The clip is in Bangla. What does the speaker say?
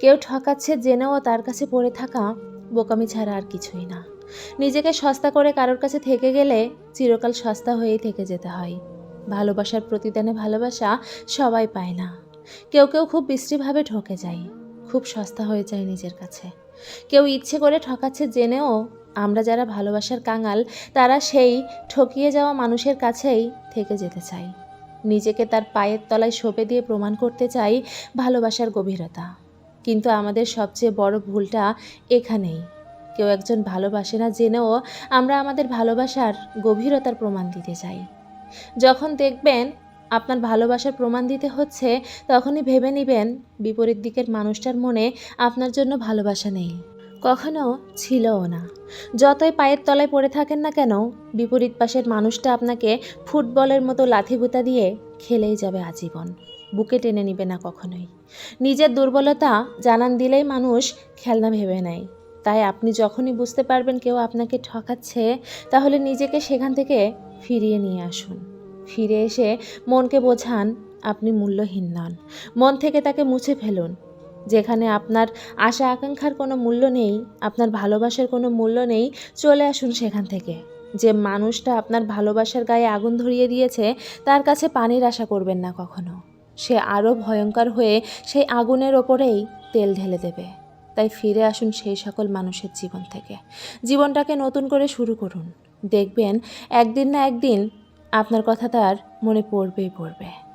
কেউ ঠকাচ্ছে জেনেও তার কাছে পড়ে থাকা বোকামি ছাড়া আর কিছুই না। নিজেকে সস্তা করে কারোর কাছে থেকে গেলে চিরকাল সস্তা হয়েই থেকে যেতে হয়। ভালোবাসার প্রতিদানে ভালোবাসা সবাই পায় না। কেউ কেউ খুব বিশ্রীভাবে ঠকে যায়, খুব সস্তা হয়ে যায় নিজের কাছে। কেউ ইচ্ছে করে ঠকাচ্ছে জেনেও আমরা যারা ভালোবাসার কাঙাল, তারা সেই ঠকিয়ে যাওয়া মানুষের কাছেই থেকে যেতে চাই। নিজেকে তার পায়ের তলায় সঁপে দিয়ে প্রমাণ করতে চাই ভালোবাসার গভীরতা। কিন্তু আমাদের সবচেয়ে বড় ভুলটা এখানেই। কেউ একজন ভালোবাসে না জেনেও আমরা আমাদের ভালোবাসার গভীরতার প্রমাণ দিতে চাই। যখন দেখবেন আপনার ভালোবাসার প্রমাণ দিতে হচ্ছে, তখনই ভেবে নেবেন বিপরীত দিকের মানুষটার মনে আপনার জন্য ভালোবাসা নেই। কখনো ছিলও না। যতই পায়ের তলায় পড়ে থাকেন না কেন, বিপরীত পাশের মানুষটা আপনাকে ফুটবলের মতো লাথিভুতা দিয়ে খেলেই যাবে আজীবন। বুকে টেনে নিবে না কখনোই। নিজের দুর্বলতা জানান দিলেই মানুষ খেলনা ভেবে নেয়। তাই আপনি যখনই বুঝতে পারবেন কেউ আপনাকে ঠকাচ্ছে, তাহলে নিজেকে সেখান থেকে ফিরিয়ে নিয়ে আসুন। ফিরে এসে মনকে বোঝান, আপনি মূল্যহীন নন। মন থেকে তাকে মুছে ফেলুন। যেখানে আপনার আশা আকাঙ্ক্ষার কোনো মূল্য নেই, আপনার ভালোবাসার কোনো মূল্য নেই, চলে আসুন সেখান থেকে। যে মানুষটা আপনার ভালোবাসার গায়ে আগুন ধরিয়ে দিয়েছে, তার কাছে পানির আশা করবেন না কখনো। সে আরও ভয়ঙ্কর হয়ে সেই আগুনের ওপরেই তেল ঢেলে দেবে। তাই ফিরে আসুন সেই সকল মানুষের জীবন থেকে। জীবনটাকে নতুন করে শুরু করুন। দেখবেন, একদিন না একদিন আপনার কথা তার মনে পড়বেই পড়বে।